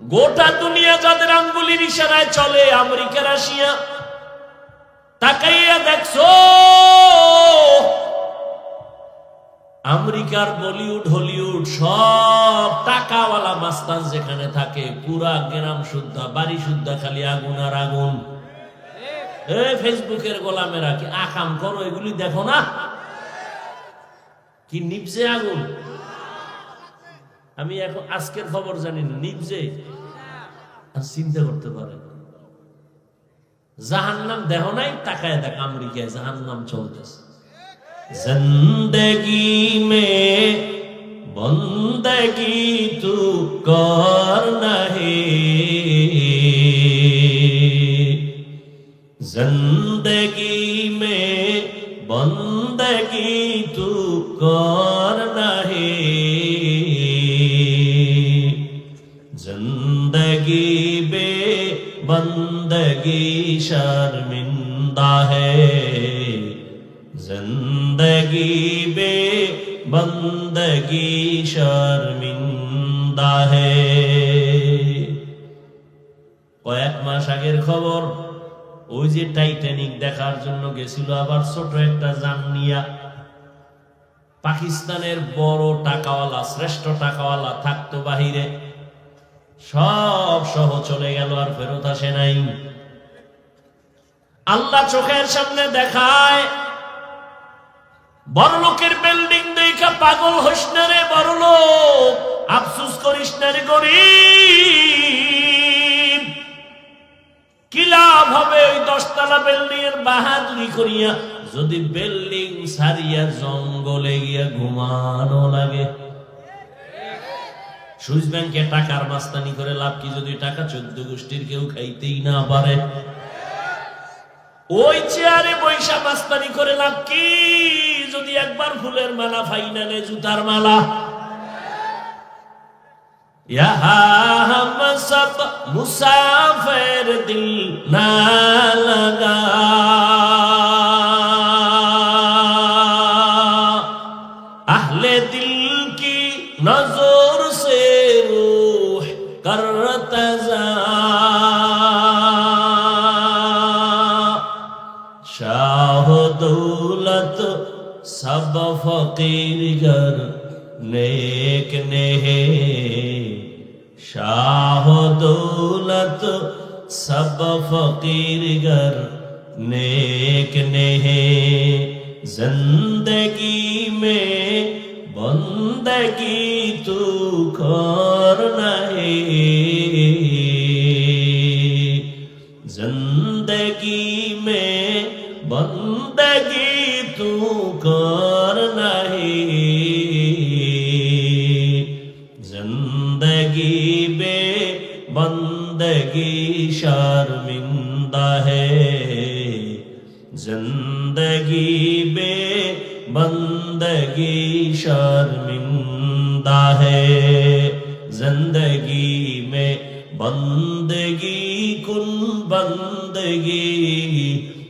গোটা দুনিয়া যাদের আঙ্গুলির ইশারায় চলে, আমেরিকা, রাশিয়া, তাকাইয়া দেখছ, আমেরিকার বলিউড, হলিউড, সব টাকাওয়ালা মাস্তান যেখানে থাকে, পুরা গ্রাম শুদ্ধা, বাড়ি শুদ্ধা, খালি আগুন আর আগুন। ফেসবুকের গোলামেরা কি আকাম করো, এগুলি দেখো না? কি নিপজে আগুন? আমি এখন আজকের খবর জানি না, নিজে। চিন্তা করতে পারে। জাহান নাম দেহ নাই, তাকায় দেখ আমেরিকায় জাহান নাম চলতেছে। জিন্দগি মে বন্দগি তু কর নাহী। যে টাইটানিক দেখার জন্য গেছিল, আবার ছোট একটা যান নিয়া পাকিস্তানের বড় টাকাওয়ালা, শ্রেষ্ঠ টাকাওয়ালা থাকতো বাহিরে। সব সহ চলে গেল, আর ফেরত আসে নাই। আল্লাহ চোখের সামনে দেখায়, বড় লোকের বিল্ডিং দেখা পাগল হইস না রে, বড় লোক, আফসুস করিস না রে গরিব। কি হবে ওই দশতলা বিল্ডিং বাহাদুরি করিয়া যদি বিল্ডিং সারিয়া জঙ্গলে গিয়া ঘুমানো লাগে? সুইস ব্যাংকে টাকার মাস্তানি করে লাভ কি যদি টাকা চোদ্দ গোষ্ঠীর কেউ খাইতেই না পারে? ওই চেয়ারে বৈশা মাস্তানি করে লাভ কি যদি একবার ফুলের মালা, ফাইনালে জুতার মালা? यहाँ سب مسافر دل نہ لگا۔ اہل دل کی نظر سے روح کرتزا شاہ دولت سب فقیر گر نیک نہیں شاہ و دولت سب فقیر گر نیک نہے، زندگی میں بندگی تو کار نہے۔ زندگی میں بندگی تو کار نہیں زندگی زندگی شرمندہ ہے۔ زندگی بے بندگی شرمندہ ہے۔ زندگی میں بندگی کن بندگی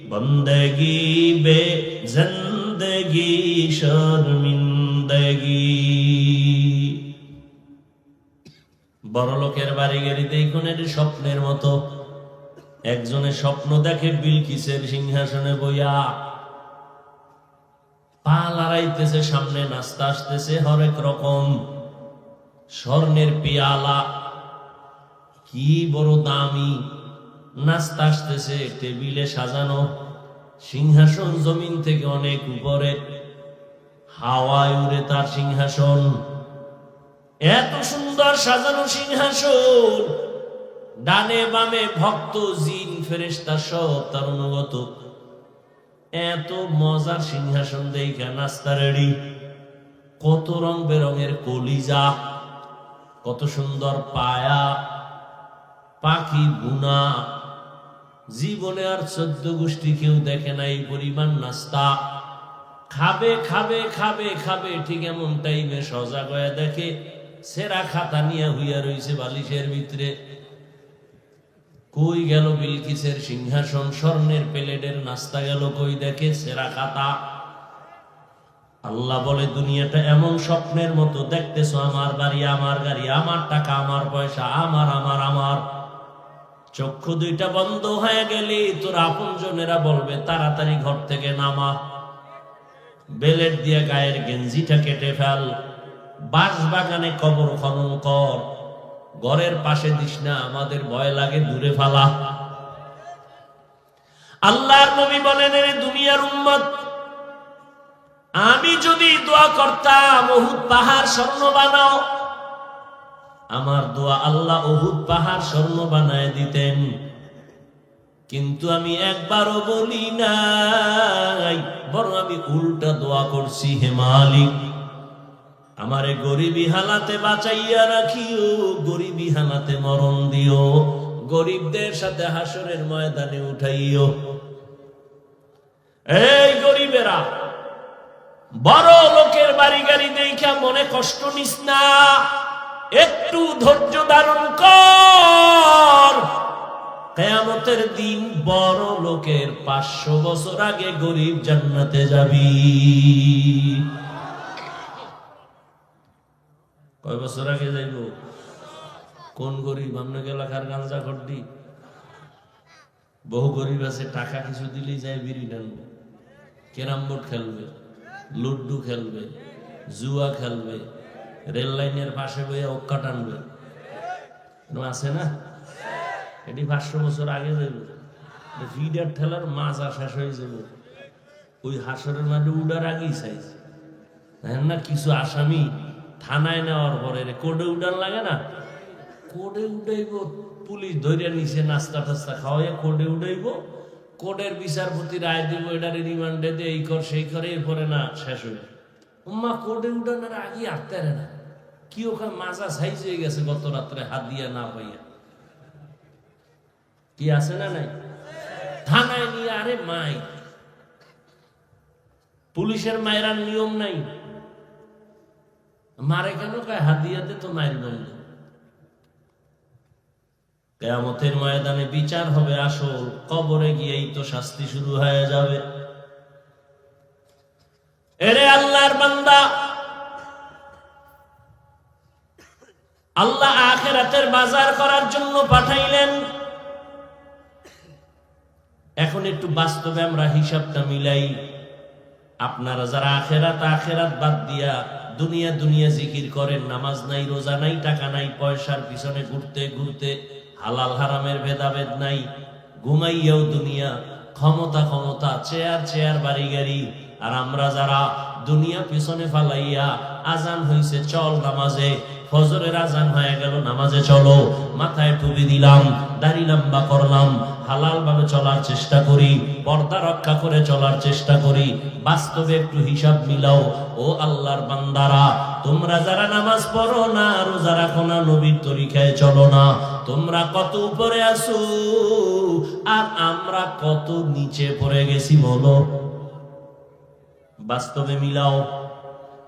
بندگی بے زندگی شرمندہ লোকের বাড়ি গাড়িতে এইখানের স্বপ্নের মতো। একজনের স্বপ্ন দেখে বিলকিসের সিংহাসনে বইয়া। পা লড়াইতেছে, সামনে নাস্তা আসতেছে, হরেক রকম স্বর্ণের পিয়ালা। কি বড় দামি নাস্তা আসতেছে, টেবিলে সাজানো। সিংহাসন জমিন থেকে অনেক উপরে। হাওয়ায় উড়ে তার সিংহাসন। এত সুন্দর সাজানো সিংহাসন। ডানে বামে ভক্ত, জিন ফেরেস্তা সব তার অনুগত। এত মজার সিংহাসন দেখা নাস্তা রেডি। কত রং বেরঙের কলিজা, কত সুন্দর পায়া, পাখি বুনা জীবনে আর চোদ্দ গোষ্ঠী কেউ দেখে না এই পরিমাণ নাস্তা। খাবে খাবে খাবে খাবে, ঠিক এমন টাইমে সজাগ হয়ে দেখে সেরা খাতা নিয়ে হইয়া রইছে বালিশের ভিতরে। কই গেল বিলকিসের সিংহাসন? স্বর্ণের প্লেটের নাস্তা গেল কই দেখে? সেরা খাতা। আল্লাহ বলে, দুনিয়াটা এমন স্বপ্নের মতো। দেখতেছো আমার বাড়ি, আমার গাড়ি, আমার টাকা, আমার পয়সা, আমার আমার আমার। চক্ষু দুইটা বন্ধ হয়ে গেলে, তোর আপন জনেরা বলবে, তাড়াতাড়ি ঘর থেকে নামা। বেলের দিয়ে গায়ের গেঞ্জিটা কেটে ফেল। বাঁশ বাগানে কবর খনন কর। ঘরের পাশে দিস না, আমাদের ভয় লাগে, দূরে ফালা। আল্লাহর নবী বলেন দুনিয়ার উম্মত, আমি যদি দোয়া করতাম ওহুদ পাহাড় স্বর্ণ বানাও। আমার দোয়া আল্লাহ ওহুদ পাহাড় স্বর্ণ বানায় দিতেন। কিন্তু আমি একবারও বলি নাই, বরং আমি উল্টা দোয়া করছি, হে মালিক আমারে গরিবি হালাতে বাঁচাইয়া রাখিও, গরিবি হালাতে মরণ দিও, গরিবদের সাথে হাসরের ময়দানে উঠাইও। এই গরিবেরা, বড় লোকের বাড়ি গাড়ি দেখা মনে কষ্ট নিস না, একটু ধৈর্য ধারণ কর। কেয়ামতের দিন বড় লোকের পাঁচশো বছর আগে গরিব জান্নাতে যাবি। কয় বছর আগে যাইব? কোন গরিব? আপনাকে এলাকার গাঞ্জা খড্ডি? বহু গরিব আছে, টাকা কিছু দিলেই যায় বিড়ি টানবে ক্যারাম বোর্ড খেলবে, লুড্ডু খেলবে, জুয়া খেলবে, রেল লাইনের পাশে বইয়া অক্কা টানবে। আছে না? এটি পাঁচশো বছর আগে যাবে ফিডার ঠেলার মাছ শেষ হয়ে যাবে ওই হাসরের মাঝে উডার আগেই চাইছে। না? কিছু আসামি থানায় নেওয়ার পরে কোডে উডার লাগে না? কোডে উঠাইব, পুলিশ ধরে নিছে, নাস্তা টাস্তা খাওয়াইয়া কোডে উঠাইব। কোডের বিচারপতি রায় দিব, এটারে রিমান্ডে দিয়ে এই কর, সেই করে, এরপরে না, শেষ হয়ে উম্মা কোডে উঠানোর আগে আটতে না। কি ওখানে মাজা সাইজ হয়ে গেছে গত রাত্রে, হাত দিয়া না পাইয়া। কি আছে না নাই? থানায় নিয়ে, আরে মাই। পুলিশের মায়েরার নিয়ম নাই। মারে কেন? কয়, হাদিয়াতে তো মায়ের বন্ধ কেয়ামতের ময়দানে বিচার হবে আসল কবরে গিয়েই তো শাস্তি শুরু হয়ে যাবে। এরে আল্লাহর বান্দা, আল্লাহ আখেরাতের বাজার করার জন্য পাঠাইলেন। এখন একটু বাস্তবে আমরা হিসাবটা মিলাই। আপনারা যারা আখেরাত আখেরাত বাদ দিয়া দুনিয়া দুনিয়া জিকির করেন, নামাজ নাই, রোজা নাই, টাকা নাই, পয়সার পিছনে ঘুরতে ঘুরতে, হালাল হারামের ভেদাভেদ নাই। ঘুমাইয়াও দুনিয়া, ক্ষমতা ক্ষমতা, চেয়ার চেয়ার, বাড়ি গাড়ি। আর আমরা যারা দুনিয়া পিছনে ফালাইয়া আজান হইছে, চল নামাজে ফজরের আজান হয়ে গেল, নামাজে চলো, মাথায় টুপি দিলাম, দাড়ি লম্বা করলাম হালাল ভাবে চলার চেষ্টা করি, পর্দা রক্ষা করে চলার চেষ্টা করি, বাস্তবে একটু হিসাব মিলাও, ও আল্লাহর বান্দারা, তোমরা যারা নামাজ পড়ো না, রোজা রাখো না, নবীর তরিকায় চলো না, তোমরা কত উপরে আসো আর আমরা কত নিচে পড়ে গেছি বলো। বাস্তবে মিলাও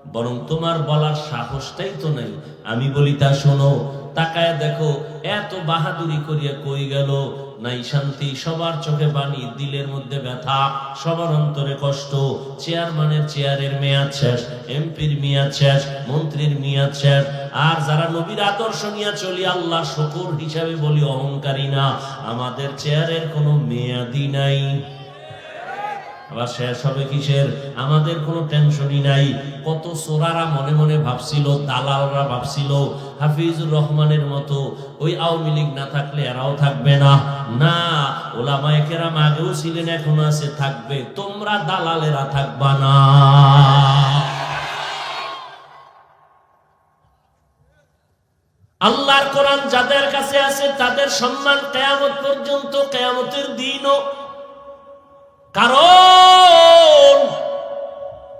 বরং তোমার বলার সাহসটাই তো নেই। আমি বলি, তা শোনো, তাকায় দেখো, এত বাহাদুরি করিয়া কই গেল? নাই শান্তি, সবার চোখে বাণী, দিলের মধ্যে ব্যথা, সবার অন্তরে কষ্ট, চেয়ারম্যানের চেয়ারের মেয়াদ শেষ, এমপির মেয়াদ শেষ, মন্ত্রীর মেয়াদ শেষ, আর যারা নবীর আদর্শ নিয়ে চলি, আল্লাহ শকুর হিসাবে বলি অহংকারী না। আমাদের চেয়ারের কোনো মেয়াদি নাই। আবার শেষ হবে কিসের? আমাদের কোনো টেনশনই নাই। কত সোরারা মনে মনে ভাবছিল, দালালরা ভাবছিল, হাফিজুর রহমানের মতো ওই আওয়ামী লীগ না থাকলে এরাও থাকবে না। না, ওলামায়ে কেরাম আগেও ছিলেন, এখনও আছে, থাকবে। তোমরা দালালেরা থাকবা না। আল্লাহর কোরআন যাদের কাছে আছে, তাদের সম্মান কেয়ামত পর্যন্ত কেয়ামতের দিনও কারণ,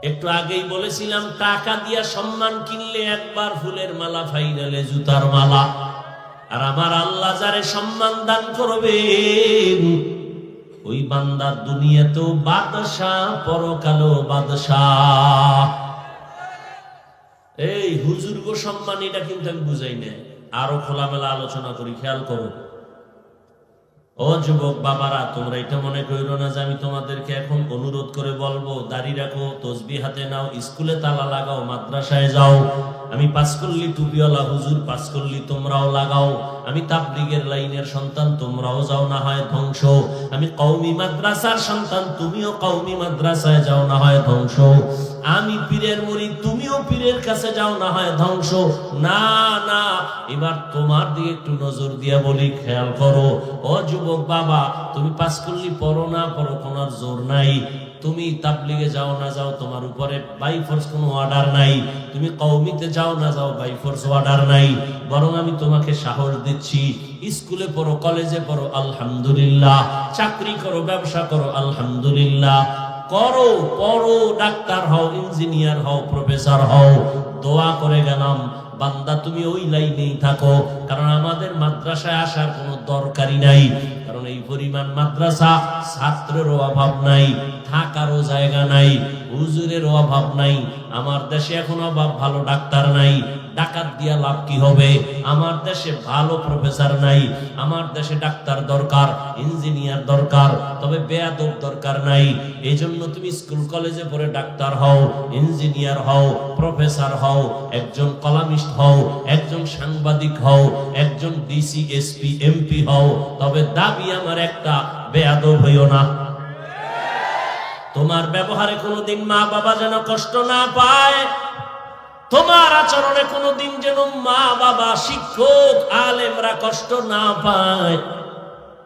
একটু আগেই বলেছিলাম, টাকা দিয়া সম্মান কিনলে একবার ফুলের মালা, ফাইনালে জুতার মালা। আর আমার আল্লাহ যারে সম্মান দান করবেন, ওই বান্দার দুনিয়াতেও বাদশাহ পরকালো বাদশাহ। এই হুজুর গো সম্মান, এটা কিন্তু আমি বুঝাই না আরও খোলামেলা আলোচনা করি, খেয়াল করো। ও যুবক বাবারা, তোমরা এটা মনে করো না যে আমি তোমাদেরকে এখন অনুরোধ করে বলব, দাড়ি রাখো তসবি হাতে নাও, স্কুলে তালা লাগাও, মাদ্রাসায় যাও। আমি পাস করলি টুপিওয়ালা, হুজুর করলি তোমরাও লাগাও। আমি তাবলিগের লাইনের সন্তান, তোমরাও যাও না হয় ধ্বংস। আমি কৌমি মাদ্রাসার সন্তান, তুমিও কৌমি মাদ্রাসায় যাও না হয় ধ্বংস। আমি পীরের মরি তুমিও পীরের কাছে যাও না হয় ধ্বংস। না না, এবার তোমার দিকে একটু নজর দিয়া বলি, খেয়াল করো। ও যুবক বাবা, তুমি পাস করলি পড়ো না, পড়ো কোনার জোর নাই। তুমি তাবলিগে যাও না যাও, তোমার উপরে বাই ফোর্স কোনো অর্ডার নাই। তুমি কৌমিতে যাও না যাও বাই ফোর্স অর্ডার নাই। বরং আমি তোমাকে সাহস দিচ্ছি। স্কুলে পড়ো, কলেজে পড়ো, আলহামদুলিল্লাহ। চাকরি করো, ব্যবসা করো, আলহামদুলিল্লাহ। করো, পড়ো, ডাক্তার হও ইঞ্জিনিয়ার হও প্রফেসর হও। দোয়া করে গেলাম, বান্দা তুমি ওই লাইনেই থাকো, কারণ আমাদের মাদ্রাসায় আসার কোনো দরকারই নাই। কারণ এই পরিমাণ মাদ্রাসা ছাত্রেরও অভাব নাই, থাকারও জায়গা নাই, হুজুরেরও অভাব নাই, আমার দেশে এখন অভাব ভালো ডাক্তার নাই ডাকাত দিয়া লাভ কি হবে? আমার দেশে ভালো প্রফেসর নাই, আমার দেশে ডাক্তার দরকার ইঞ্জিনিয়ার দরকার, তবে বেয়াদব দরকার নাই। এই জন্য তুমি স্কুল কলেজে পড়ে ডাক্তার হও ইঞ্জিনিয়ার হও প্রফেসর হও, একজন কলামিস্ট হও, একজন সাংবাদিক হও, একজন ডিসি এসপি এমপি হও, তবে দাবি আমার একটা, বেয়াদব হইও না। তোমার ব্যবহারে কোনোদিন মা বাবা যেন কষ্ট না পায় তোমার আচরণে কোনোদিন যেন মা বাবা শিক্ষক, আলেমরা কষ্ট না পায়।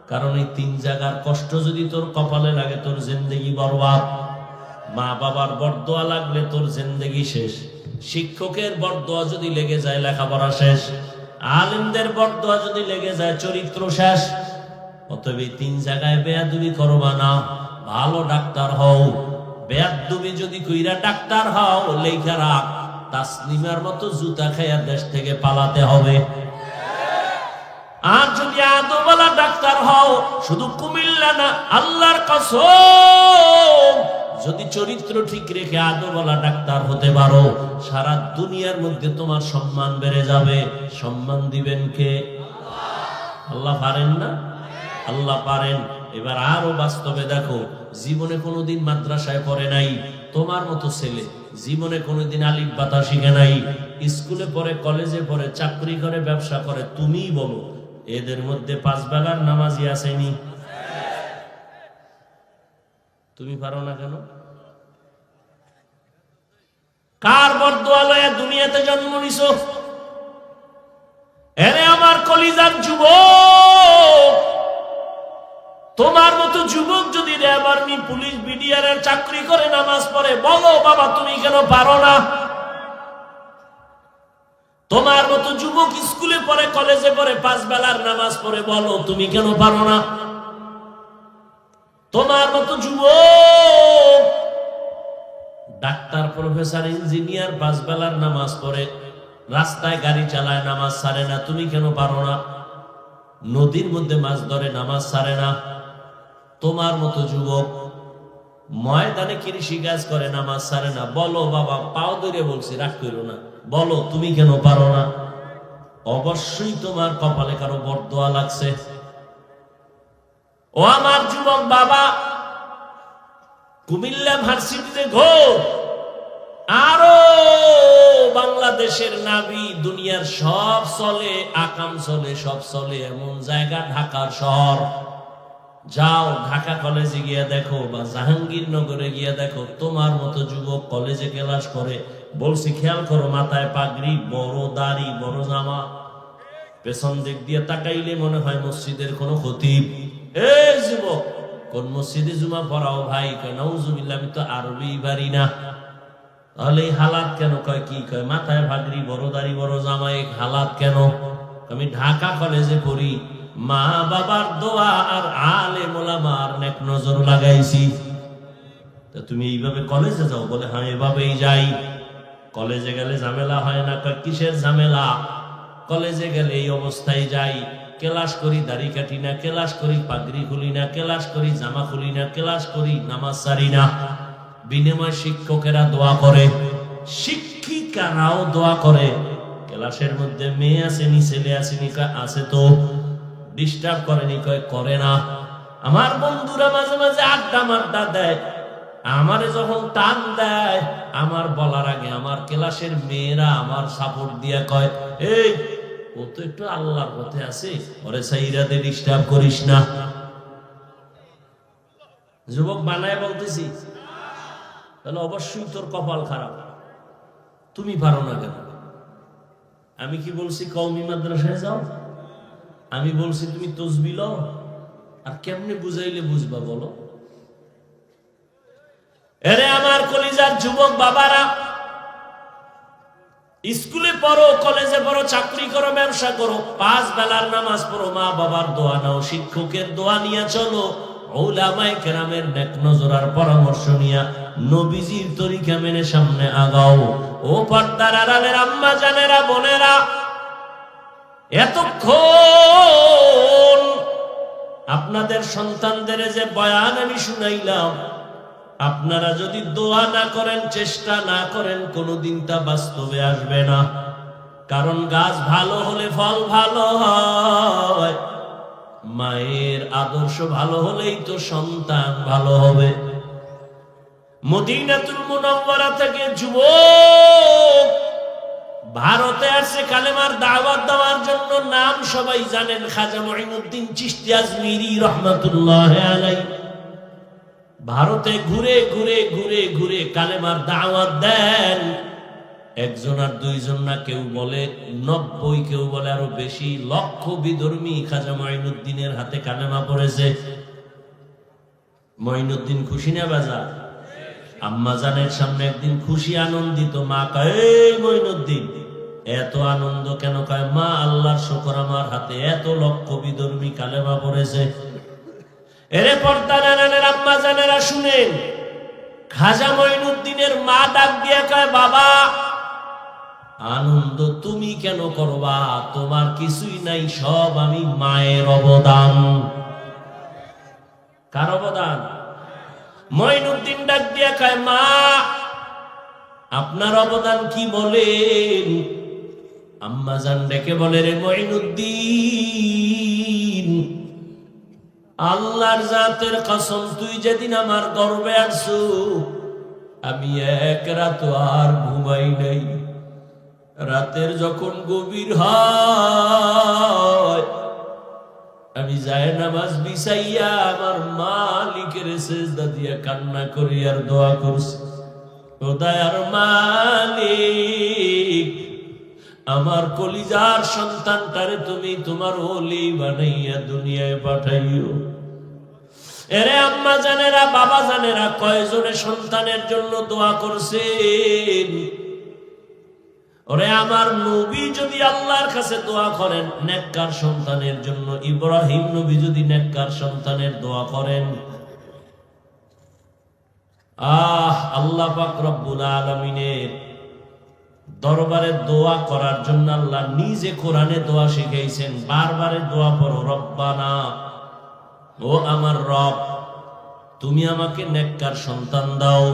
কারণ এই তিন জায়গার কষ্ট যদি তোর কপালে লাগে, তোর জিন্দগি বরবাদ। মা বাবার বরদোয়া লাগলে তোর জিন্দগি শেষ। শিক্ষকের বরদোয়া যদি লেগে যায়, লেখাপড়া শেষ। আলেমদের বরদোয়া যদি লেগে যায়, চরিত্র শেষ। অতএব এই তিন জায়গায় বেয়াদুবি করবা না, ভালো ডাক্তার হও। বেয়াদুবি যদি কইরা ডাক্তার হও লেখা রাখ। তাসলিমার মতো জুতা খাইয়া দেশ থেকে পালাতে হবে। আর যদি আদোবালা ডাক্তার হও, শুধু কুমিল্লা না, আল্লাহর কসম, যদি চরিত্র ঠিক রেখে আদোবালা ডাক্তার হতে পারো, সারা দুনিয়ার মধ্যে তোমার সম্মান বেড়ে যাবে। সম্মান দিবেন কে? আল্লাহ পারেন না? আল্লাহ পারেন। এবার আরও বাস্তবে দেখো, জীবনে কোনোদিন মাদ্রাসায় পড়ে নাই। তোমার মতো ছেলে। জীবনে কোনোদিন আলিফ বাতা শিখে নাই। স্কুলে পড়ে, কলেজে পড়ে, চাকরি করে, ব্যবসা করে, তুমিই বলো, এদের মধ্যে পাঁচ বেলার নামাজি আসেনি। তুমি পারো না কেন? কার বরদোয়ালয়ে দুনিয়াতে জন্ম নিছ? এরে আমার কলিজার যুবক! তোমার মতো যুবক যদি র্যাব আর্মি পুলিশ বিডিআর এর চাকরি করে নামাজ পড়ে, বলো বাবা তুমি কেন পারো না? তোমার মতো যুবক স্কুলে পড়ে, কলেজে পড়ে, পাঁচ বেলার নামাজ পড়ে, বলো তুমি কেন পারো না? তোমার মতো যুবক ডাক্তার, প্রফেসর, ইঞ্জিনিয়ার, পাঁচ বেলার নামাজ পড়ে, রাস্তায় গাড়ি চালায়, নামাজ সারে না, তুমি কেন পারো না? নদীর মধ্যে মাছ ধরে, নামাজ সারে না? তোমার মতো যুবক। ময়দানে কৃষি কাজ করে, নামাজ সারে না? বলো, বাবা, পাও ধরে বলছি, রাগ করো না। বলো, তুমি কেন পারো না? অবশ্যই তোমার কপালে কারও বরদোয়া লাগছে। ও আমার যুবক বাবা, কুমিল্লা ভার্সিটিতে ঘোর। আরও বাংলাদেশের নাবি, দুনিয়ার সব চলে, আকাম চলে, সব চলে, এমন জায়গা, ঢাকার শহর। যাও ঢাকা কলেজে গিয়ে দেখো বা জাহাঙ্গীরনগরে গিয়ে দেখো, তোমার মতো যুবক কলেজে ক্লাস করে। বলছি, খেয়াল করো, মাথায় পাগড়ি, বড় দাড়ি, বড় জামা। পেছন দিক দিয়ে তাকাইলে মনে হয় মসজিদের কোনো খতিব এই যুবক, কোন মসজিদে জুমা পড়াও ভাই? আমি তো আরবি পারি না। তাহলে এই হালাত কেন? কয়, কি? কয়, মাথায় ভাগরি বড় দাড়ি, বড় জামা এক হালাত কেন? আমি ঢাকা কলেজে পড়ি। মা বাবার দোয়া আর আলে মোলামার নেক নজর লাগাইছি। তা তুমি এইভাবে কলেজে যাও, বলে হ্যাঁ এভাবেই যাই। কলেজে গেলে ঝামেলা হয় না। কিসের ঝামেলা? কলেজে গেলে এই অবস্থায় যাই। কেলাস করি, দাড়ি কাটি না। ক্লাস করি, পাগড়ি খুলি না। ক্লাস করি, জামা খুলি না। ক্লাস করি, নামাজ সারি না। বিনিময় শিক্ষকেরা দোয়া করে। শিক্ষিকারাও দোয়া করে। ক্লাসের মধ্যে মেয়ে আসেনি ছেলে আসেনি আছে তো। ডিস্টার্ব করেনি কয়, করে না। আমার বন্ধুরা মাঝে মাঝে আড্ডা মাড্ডা দেয়। আমারে যখন টান দেয়, আমার বলার আগে আমার ক্লাসের মেয়েরা আমার সাপোর্ট দিয়া কয়, এই, ও তো একটু আল্লাহর পথে আছে, ওরে সাইরাতে ডিস্টার্ব করিস না। যুবক বানায় বলতেছি, তাহলে অবশ্যই তোর কপাল খারাপ। তুমি পারো না কেন? আমি কি বলছি, কওমি মাদ্রাসায় যাও। আমি বলছি, তুমি তসবি লও আর কেমনে বুঝাইলে বুঝবা বলো? এরে আমার কলিজার যুবক বাবারা, স্কুলে পড়ো, কলেজে পড়ো, চাকরি করো, ব্যবসা করো, পাঁচ বেলার নামাজ পড়ো, মা বাবার দোয়া নাও, শিক্ষকের দোয়া নিয়ে চলো নজরার পরামর্শ নিয়া নবীজির তরিকা মেনে সামনে আগাও। ও পর্দার আড়ালের আম্মা জানেরা বোনেরা এতক্ষণ আপনাদের সন্তানদের যে বয়ান আমি শুনাইলাম, আপনারা যদি দোয়া না করেন, চেষ্টা না করেন, কোনোদিন তা বাস্তবে আসবে না। কারণ গাছ ভালো হলে ফল ভালো হয়, মায়ের আদর্শ ভালো হলেই তো সন্তান ভালো হবে। মদিনাতুল মুনাওয়ারা থেকে যুবক ভারতে আসছে কালেমার দাওয়াত দেওয়ার জন্য নাম সবাই জানেন খাজা মঈনুদ্দিন চিশতি আজমিরি রহমাতুল্লাহ আলাই ভারতে ঘুরে ঘুরে ঘুরে ঘুরে কালেমার দাওয়াত দেন। একজন আর দুইজন না কেউ বলে, নব্বই কেউ বলে আরও বেশি লক্ষ বিধর্মী খাজা মঈনুদ্দিনের হাতে কালেমা পড়েছে। মঈনুদ্দিন খুশি না বাজা? আম্মা জানের সামনে একদিন খুশি, আনন্দিত মা কয়, "এই মঈনুদ্দিন এত আনন্দ কেন কয় মা আল্লাহর শুকর আমার হাতে, এত লক্ষ বিধর্মী কালেমা পড়েছে। এরে পর্দা নানানের আম্মা জানেরা শুনেন, খাজা মঈনুদ্দিনের মা ডাক দিয়া কয়, বাবা, আনন্দ তুমি কেন করবা? তোমার কিছুই নাই, সব আমি মায়ের অবদান। কার অবদান? মঈনুদ্দিন ডাক দিয়া কয়, মা, আপনার অবদান কি বলেন? আম্মা জান ডেকে বলে, রে মঈনুদ্দিন, আল্লাহর জাতের কসম, তুই যেদিন আমার গর্বে আসু, আমি এক রাত আর ঘুমাই নাই। রাতের যখন গভীর হয়, আমি যায় নামাজ বিছাইয়া আমার মালিকের সেজদা দিয়া কান্না করি আর দোয়া করছি। ও দয়ার মালিক আমার কলিজার সন্তানটারে তুমি তোমার ওলি বানাইয়া দুনিয়ায় পাঠাইও। এরে আম্মা জানেরা, বাবা জানেরা, কয়জনে সন্তানের জন্য দোয়া করছেন? ওরে আমার নবী যদি আল্লাহর কাছে দোয়া করেন, নেককার সন্তানের জন্য, ইব্রাহিম নবী যদি নেককার সন্তানের দোয়া করেন। আহ, আল্লাহ পাক রব্বুল আলামিনের দরবারে দোয়া করার জন্য আল্লাহ নিজে কোরআনে দোয়া শিখাইছেন, বারবারে দোয়া পড়ো, রব্বানা, ও আমার রব, তুমি আমাকে নেককার সন্তান দাও।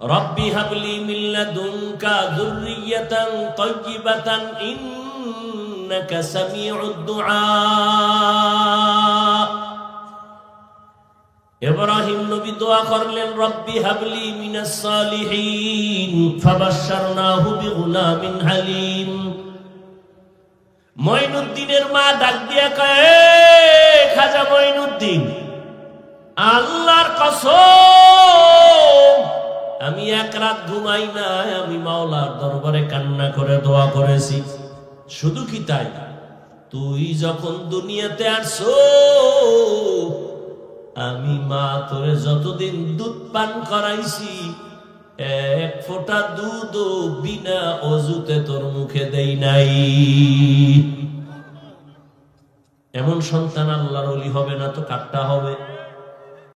রব্বি হাবলি মিল্লাদুনকা যুররিয়াতান তাইয়্যিবাতান ইন্নাকা সামিউদ দুআ। ইব্রাহিম নবী দোয়া করলেন, রব্বি হাবলি মিনাস সালিহিন, ফাবাশশারনাহু বিগুলামিন হালিম। মঈনুদ্দিনের মা ডাক দিয়া কয় "এই খাজা মঈনুদ্দিন, আল্লাহর কসম, আমি এক রাত ঘুমাই নাই, আমি মাওলার দরবারে কান্না করে দোয়া করেছি। শুধু কি তাই? তুই যখন দুনিয়াতে আসছো আমি মা তোরে যতদিন দুধ পান করাইছি, এক ফোঁটা দুধ বিনা অজুতে তোর মুখে দেই নাই। এমন সন্তান আল্লাহর অলি হবে না তো কাটটা হবে।